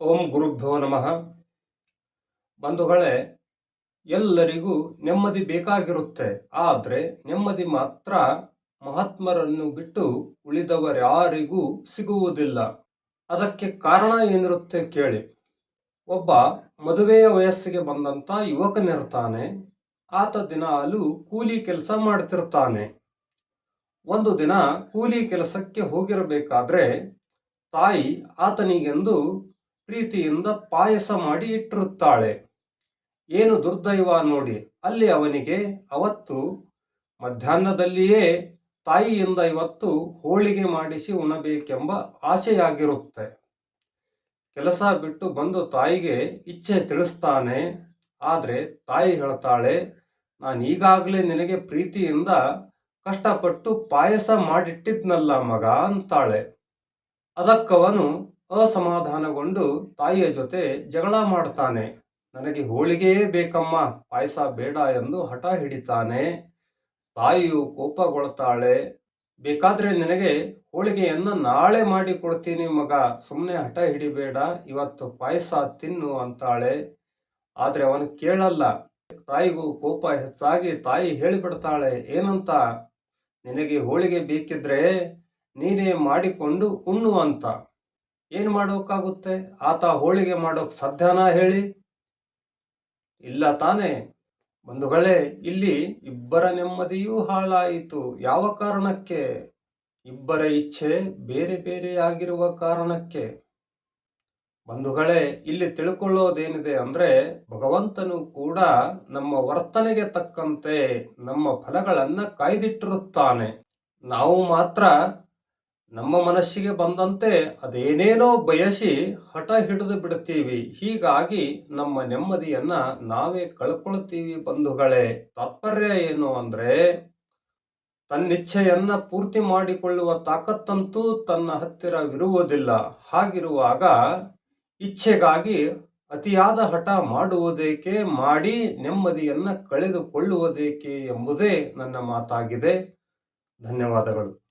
ಓಂ ಗುರುಭ್ಯೋ ನಮಃ. ಬಂಧುಗಳೇ, ಎಲ್ಲರಿಗೂ ನೆಮ್ಮದಿ ಬೇಕಾಗಿರುತ್ತೆ. ಆದರೆ ನೆಮ್ಮದಿ ಮಾತ್ರ ಮಹಾತ್ಮರನ್ನು ಬಿಟ್ಟು ಉಳಿದವರ್ಯಾರಿಗೂ ಸಿಗುವುದಿಲ್ಲ. ಅದಕ್ಕೆ ಕಾರಣ ಏನಿರುತ್ತೆ ಕೇಳಿ. ಒಬ್ಬ ಮದುವೆಯ ವಯಸ್ಸಿಗೆ ಬಂದಂತ ಯುವಕನಿರ್ತಾನೆ. ಆತ ದಿನಾಲು ಕೂಲಿ ಕೆಲಸ ಮಾಡ್ತಿರ್ತಾನೆ. ಒಂದು ದಿನ ಕೂಲಿ ಕೆಲಸಕ್ಕೆ ಹೋಗಿರಬೇಕಾದ್ರೆ ತಾಯಿ ಆತನಿಗೆಂದು ಪ್ರೀತಿಯಿಂದ ಪಾಯಸ ಮಾಡಿ ಇಟ್ಟಿರುತ್ತಾಳೆ. ಏನು ದುರ್ದೈವ ನೋಡಿ, ಅಲ್ಲಿ ಅವನಿಗೆ ಅವತ್ತು ಮಧ್ಯಾಹ್ನದಲ್ಲಿಯೇ ತಾಯಿಯಿಂದ ಇವತ್ತು ಹೋಳಿಗೆ ಮಾಡಿಸಿ ಉಣಬೇಕೆಂಬ ಆಸೆಯಾಗಿರುತ್ತೆ. ಕೆಲಸ ಬಿಟ್ಟು ಬಂದು ತಾಯಿಗೆ ಇಚ್ಛೆ ತಿಳಿಸ್ತಾನೆ, ಆದರೆ ತಾಯಿ ಹೇಳ್ತಾಳೆ, ನಾನು ಈಗಾಗಲೇ ನಿನಗೆ ಪ್ರೀತಿಯಿಂದ ಕಷ್ಟಪಟ್ಟು ಪಾಯಸ ಮಾಡಿಟ್ಟಿದ್ನಲ್ಲ ಮಗ ಅಂತಾಳೆ. ಅದಕ್ಕವನು ಅಸಮಾಧಾನಗೊಂಡು ತಾಯಿಯ ಜೊತೆ ಜಗಳ ಮಾಡ್ತಾನೆ ನನಗೆ ಹೋಳಿಗೆಯೇ ಬೇಕಮ್ಮ, ಪಾಯಸ ಬೇಡ ಎಂದು ಹಠ ಹಿಡಿತಾನೆ. ತಾಯಿಯು ಕೋಪಗೊಳ್ತಾಳೆ ಬೇಕಾದ್ರೆ ನಿನಗೆ ಹೋಳಿಗೆಯನ್ನು ನಾಳೆ ಮಾಡಿ ಕೊಡ್ತೀನಿ ಮಗ ಸುಮ್ಮನೆ ಹಠ ಹಿಡಿಬೇಡ, ಇವತ್ತು ಪಾಯಸ ತಿನ್ನು ಅಂತಾಳೆ. ಆದ್ರೆ ಅವನು ಕೇಳಲ್ಲ. ತಾಯಿಗೂ ಕೋಪ ಹೆಚ್ಚಾಗಿ ತಾಯಿ ಹೇಳಿಬಿಡ್ತಾಳೆ, ಏನಂತ? ನಿನಗೆ ಹೋಳಿಗೆ ಬೇಕಿದ್ರೆ ನೀನೇ ಮಾಡಿಕೊಂಡು ಉಣ್ಣು ಅಂತ. ಏನು ಮಾಡೋಕ್ಕಾಗುತ್ತೆ? ಆತ ಹೋಳಿಗೆ ಮಾಡೋಕ್ ಸಾಧ್ಯನಾ ಹೇಳಿ? ಇಲ್ಲ ತಾನೇ. ಬಂಧುಗಳೇ, ಇಲ್ಲಿ ಇಬ್ಬರ ನೆಮ್ಮದಿಯೂ ಹಾಳಾಯಿತು. ಯಾವ ಕಾರಣಕ್ಕೆ? ಇಬ್ಬರ ಇಚ್ಛೆ ಬೇರೆ ಬೇರೆ ಆಗಿರುವ ಕಾರಣಕ್ಕೆ. ಬಂಧುಗಳೇ, ಇಲ್ಲಿ ತಿಳ್ಕೊಳ್ಳೋದೇನಿದೆ ಅಂದ್ರೆ, ಭಗವಂತನು ಕೂಡ ನಮ್ಮ ವರ್ತನೆಗೆ ತಕ್ಕಂತೆ ನಮ್ಮ ಫಲಗಳನ್ನ ಕಾಯ್ದಿಟ್ಟಿರುತ್ತಾನೆ. ನಾವು ಮಾತ್ರ ನಮ್ಮ ಮನಸ್ಸಿಗೆ ಬಂದಂತೆ ಅದೇನೇನೋ ಬಯಸಿ ಹಠ ಹಿಡಿದು ಬಿಡುತ್ತೀವಿ. ಹೀಗಾಗಿ ನಮ್ಮ ನೆಮ್ಮದಿಯನ್ನ ನಾವೇ ಕಳ್ಕೊಳ್ತೀವಿ ಬಂಧುಗಳೇ. ತಾತ್ಪರ್ಯ ಏನು ಅಂದ್ರೆ, ತನ್ನಿಚ್ಛೆಯನ್ನ ಪೂರ್ತಿ ಮಾಡಿಕೊಳ್ಳುವ ತಾಕತ್ತಂತೂ ತನ್ನ ಹತ್ತಿರವಿರುವುದಿಲ್ಲ ಹಾಗಿರುವಾಗ ಇಚ್ಛೆಗಾಗಿ ಅತಿಯಾದ ಹಠ ಮಾಡುವುದೇಕೆ, ಮಾಡಿ ನೆಮ್ಮದಿಯನ್ನ ಕಳೆದುಕೊಳ್ಳುವುದೇಕೆ ಎಂಬುದೇ ನನ್ನ ಮಾತಾಗಿದೆ. ಧನ್ಯವಾದಗಳು.